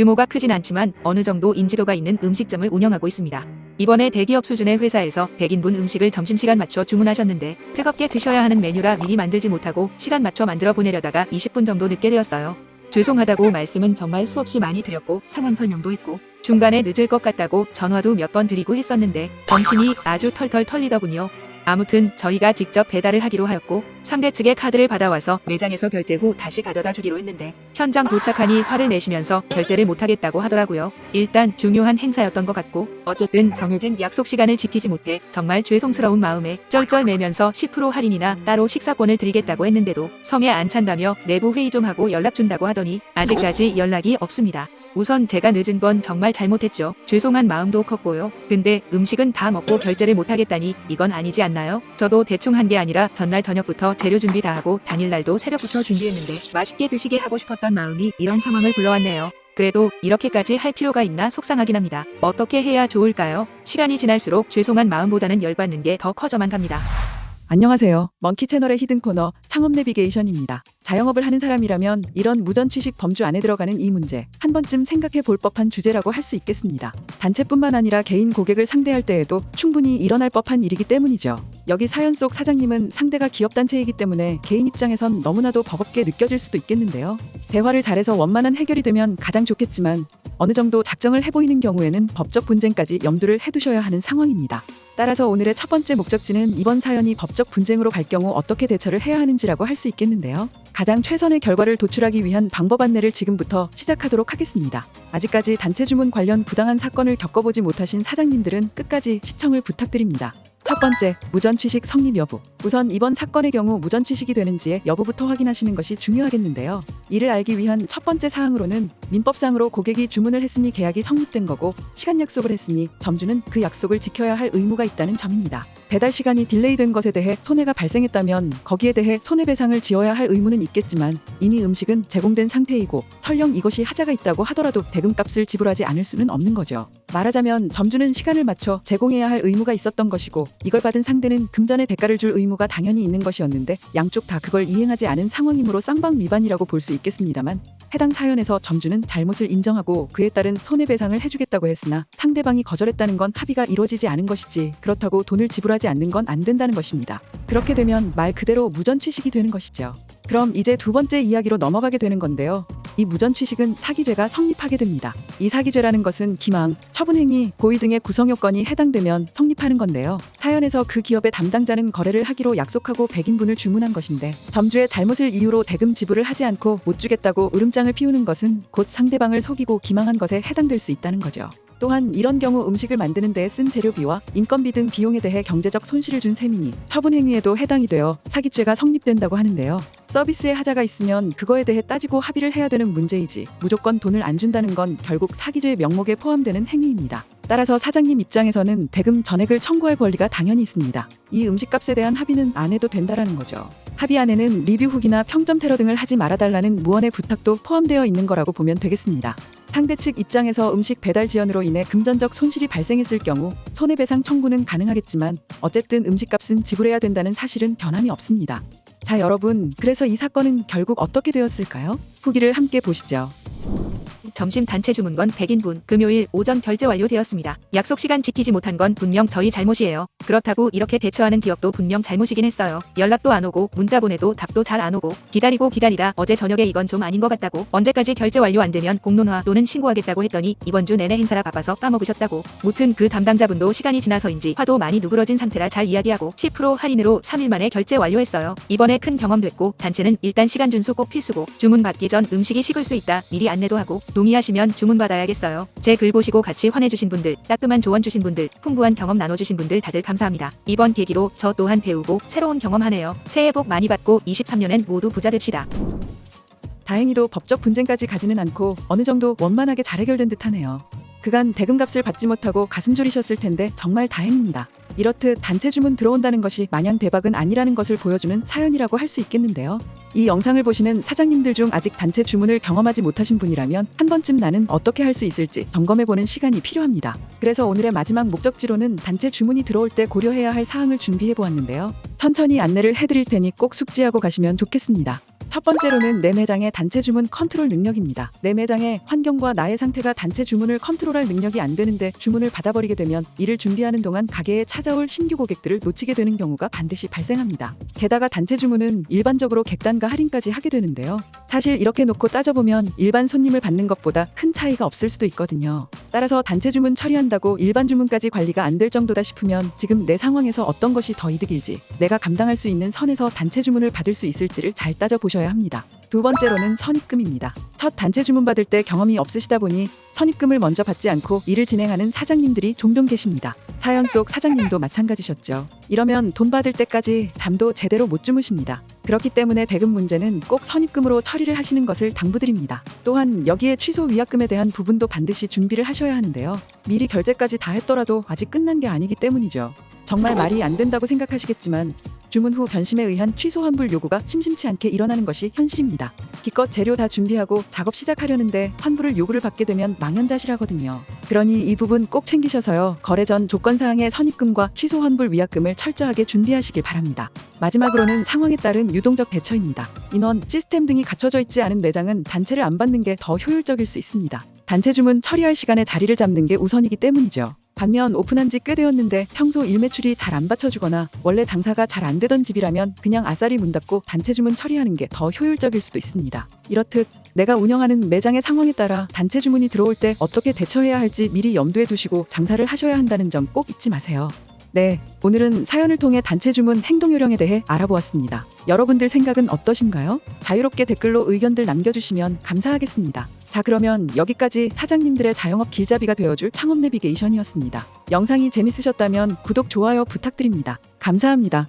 규모가 크진 않지만 어느 정도 인지도가 있는 음식점을 운영하고 있습니다. 이번에 대기업 수준의 회사에서 100인분 음식을 점심시간 맞춰 주문하셨는데 뜨겁게 드셔야 하는 메뉴라 미리 만들지 못하고 시간 맞춰 만들어 보내려다가 20분 정도 늦게 되었어요. 죄송하다고 말씀은 정말 수없이 많이 드렸고 상황 설명도 했고 중간에 늦을 것 같다고 전화도 몇 번 드리고 했었는데 정신이 아주 털털 털리더군요. 아무튼 저희가 직접 배달을 하기로 하였고 상대 측의 카드를 받아와서 매장에서 결제 후 다시 가져다 주기로 했는데 현장 도착하니 화를 내시면서 결제를 못하겠다고 하더라고요. 일단 중요한 행사였던 것 같고 어쨌든 정해진 약속 시간을 지키지 못해 정말 죄송스러운 마음에 쩔쩔매면서 10% 할인이나 따로 식사권을 드리겠다고 했는데도 성에 안 찬다며 내부 회의 좀 하고 연락 준다고 하더니 아직까지 연락이 없습니다. 우선 제가 늦은 건 정말 잘못했죠. 죄송한 마음도 컸고요. 근데 음식은 다 먹고 결제를 못하겠다니 이건 아니지 않나요? 저도 대충 한 게 아니라 전날 저녁부터 재료 준비 다 하고 당일날도 새벽부터 준비했는데 맛있게 드시게 하고 싶었던 마음이 이런 상황을 불러왔네요. 그래도 이렇게까지 할 필요가 있나 속상하긴 합니다. 어떻게 해야 좋을까요? 시간이 지날수록 죄송한 마음보다는 열받는 게 더 커져만 갑니다. 안녕하세요. 먼키 채널의 히든 코너 창업 내비게이션입니다. 자영업을 하는 사람이라면 이런 무전 취식 범주 안에 들어가는 이 문제 한 번쯤 생각해 볼 법한 주제라고 할 수 있겠습니다. 단체뿐만 아니라 개인 고객을 상대할 때에도 충분히 일어날 법한 일이기 때문이죠. 여기 사연 속 사장님은 상대가 기업 단체이기 때문에 개인 입장에선 너무나도 버겁게 느껴질 수도 있겠는데요. 대화를 잘해서 원만한 해결이 되면 가장 좋겠지만 어느 정도 작정을 해보이는 경우에는 법적 분쟁까지 염두를 해두셔야 하는 상황입니다. 따라서 오늘의 첫 번째 목적지는 이번 사연이 법적 분쟁으로 갈 경우 어떻게 대처를 해야 하는지라고 할 수 있겠는데요. 가장 최선의 결과를 도출하기 위한 방법 안내를 지금부터 시작하도록 하겠습니다. 아직까지 단체 주문 관련 부당한 사건을 겪어보지 못하신 사장님들은 끝까지 시청을 부탁드립니다. 첫 번째, 무전 취식 성립 여부. 우선 이번 사건의 경우 무전 취식이 되는지의 여부부터 확인하시는 것이 중요하겠는데요. 이를 알기 위한 첫 번째 사항으로는 민법상으로 고객이 주문을 했으니 계약이 성립된 거고 시간 약속을 했으니 점주는 그 약속을 지켜야 할 의무가 있다는 점입니다. 배달 시간이 딜레이된 것에 대해 손해가 발생했다면 거기에 대해 손해배상을 지어야 할 의무는 있겠지만 이미 음식은 제공된 상태이고 설령 이것이 하자가 있다고 하더라도 대금값을 지불하지 않을 수는 없는 거죠. 말하자면 점주는 시간을 맞춰 제공해야 할 의무가 있었던 것이고 이걸 받은 상대는 금전의 대가를 줄 의무가 당연히 있는 것이었는데 양쪽 다 그걸 이행하지 않은 상황이므로 쌍방 위반이라고 볼 수 있겠습니다만 해당 사연에서 점주는 잘못을 인정하고 그에 따른 손해배상을 해주겠다고 했으나 상대방이 거절했다는 건 합의가 이루어지지 않은 것이지 그렇다고 돈을 지불하지 않는 건 안 된다는 것입니다. 그렇게 되면 말 그대로 무전 취식이 되는 것이죠. 그럼 이제 두 번째 이야기로 넘어가게 되는 건데요. 이 무전 취식은 사기죄가 성립하게 됩니다. 이 사기죄라는 것은 기망, 처분행위, 고의 등의 구성 요건이 해당되면 성립하는 건데요. 사연에서 그 기업의 담당자는 거래를 하기로 약속하고 100인분을 주문한 것인데 점주의 잘못을 이유로 대금 지불을 하지 않고 못 주겠다고 으름장을 피우는 것은 곧 상대방을 속이고 기망한 것에 해당될 수 있다는 거죠. 또한 이런 경우 음식을 만드는 데 쓴 재료비와 인건비 등 비용에 대해 경제적 손실을 준 셈이니 처분 행위에도 해당이 되어 사기죄가 성립된다고 하는데요. 서비스에 하자가 있으면 그거에 대해 따지고 합의를 해야 되는 문제이지 무조건 돈을 안 준다는 건 결국 사기죄 명목에 포함되는 행위입니다. 따라서 사장님 입장에서는 대금 전액을 청구할 권리가 당연히 있습니다. 이 음식값에 대한 합의는 안 해도 된다라는 거죠. 합의 안에는 리뷰 후기나 평점 테러 등을 하지 말아달라는 무언의 부탁도 포함되어 있는 거라고 보면 되겠습니다. 상대 측 입장에서 음식 배달 지연으로 인해 금전적 손실이 발생했을 경우 손해배상 청구는 가능하겠지만 어쨌든 음식값은 지불해야 된다는 사실은 변함이 없습니다. 자 여러분 그래서 이 사건은 결국 어떻게 되었을까요? 후기를 함께 보시죠. 점심 단체 주문 건 100인분 금요일 오전 결제 완료되었습니다. 약속 시간 지키지 못한 건 분명 저희 잘못이에요. 그렇다고 이렇게 대처하는 기업도 분명 잘못이긴 했어요. 연락도 안 오고 문자 보내도 답도 잘 안 오고 기다리고 기다리다 어제 저녁에 이건 좀 아닌 것 같다고 언제까지 결제 완료 안 되면 공론화 또는 신고하겠다고 했더니 이번 주 내내 행사라 바빠서 까먹으셨다고 무튼 그 담당자분도 시간이 지나서인지 화도 많이 누그러진 상태라 잘 이야기하고 10% 할인으로 3일 만에 결제 완료했어요. 이번에 큰 경험 됐고 단체는 일단 시간 준수 꼭 필수고 주문 받기 전 음식이 식을 수 있다 미리 안내도 하고 동의하시면 주문 받아야겠어요. 제 글 보시고 같이 환해주신 분들, 따끔한 조언 주신 분들, 풍부한 경험 나눠주신 분들 다들 감사합니다. 이번 계기로 저 또한 배우고 새로운 경험하네요. 새해 복 많이 받고 23년엔 모두 부자 됩시다. 다행히도 법적 분쟁까지 가지는 않고 어느 정도 원만하게 잘 해결된 듯하네요. 그간 대금값을 받지 못하고 가슴 졸이셨을 텐데 정말 다행입니다. 이렇듯 단체 주문 들어온다는 것이 마냥 대박은 아니라는 것을 보여주는 사연이라고 할 수 있겠는데요. 이 영상을 보시는 사장님들 중 아직 단체 주문을 경험하지 못하신 분이라면 한 번쯤 나는 어떻게 할 수 있을지 점검해보는 시간이 필요합니다. 그래서 오늘의 마지막 목적지로는 단체 주문이 들어올 때 고려해야 할 사항을 준비해 보았는데요. 천천히 안내를 해드릴 테니 꼭 숙지하고 가시면 좋겠습니다. 첫 번째로는 내 매장의 단체 주문 컨트롤 능력입니다. 내 매장의 환경과 나의 상태가 단체 주문을 컨트롤할 능력이 안 되는데 주문을 받아버리게 되면 이를 준비하는 동안 가게에 찾아올 신규 고객들을 놓치게 되는 경우가 반드시 발생합니다. 게다가 단체 주문은 일반적으로 객단과 할인까지 하게 되는데요. 사실 이렇게 놓고 따져보면 일반 손님을 받는 것보다 큰 차이가 없을 수도 있거든요. 따라서 단체 주문 처리한다고 일반 주문까지 관리가 안 될 정도다 싶으면 지금 내 상황에서 어떤 것이 더 이득일지 내가 감당할 수 있는 선에서 단체 주문을 받을 수 있을지를 잘 따져보셔야 합니다. 두 번째로는 선입금입니다. 첫 단체 주문 받을 때 경험이 없으시다 보니 선입금을 먼저 받지 않고 일을 진행하는 사장님들이 종종 계십니다. 사연 속 사장님도 마찬가지셨죠. 이러면 돈 받을 때까지 잠도 제대로 못 주무십니다. 그렇기 때문에 대금 문제는 꼭 선입금으로 처리를 하시는 것을 당부드립니다. 또한 여기에 취소 위약금에 대한 부분도 반드시 준비를 하셔야 하는데요. 미리 결제까지 다 했더라도 아직 끝난 게 아니기 때문이죠. 정말 말이 안 된다고 생각하시겠지만 주문 후 변심에 의한 취소 환불 요구가 심심치 않게 일어나는 것이 현실입니다. 기껏 재료 다 준비하고 작업 시작하려는데 환불을 요구를 받게 되면 망연자실하거든요. 그러니 이 부분 꼭 챙기셔서요. 거래 전 조건 사항의 선입금과 취소 환불 위약금을 철저하게 준비하시길 바랍니다. 마지막으로는 상황에 따른 유동적 대처입니다. 인원, 시스템 등이 갖춰져 있지 않은 매장은 단체를 안 받는 게 더 효율적일 수 있습니다. 단체 주문 처리할 시간에 자리를 잡는 게 우선이기 때문이죠. 반면 오픈한 지 꽤 되었는데 평소 일 매출이 잘 안 받쳐주거나 원래 장사가 잘 안 되던 집이라면 그냥 아싸리 문 닫고 단체 주문 처리하는 게 더 효율적일 수도 있습니다. 이렇듯 내가 운영하는 매장의 상황에 따라 단체 주문이 들어올 때 어떻게 대처해야 할지 미리 염두에 두시고 장사를 하셔야 한다는 점 꼭 잊지 마세요. 네, 오늘은 사연을 통해 단체 주문 행동 요령에 대해 알아보았습니다. 여러분들 생각은 어떠신가요? 자유롭게 댓글로 의견들 남겨주시면 감사하겠습니다. 자 그러면 여기까지 사장님들의 자영업 길잡이가 되어줄 창업 내비게이션이었습니다. 영상이 재밌으셨다면 구독, 좋아요 부탁드립니다. 감사합니다.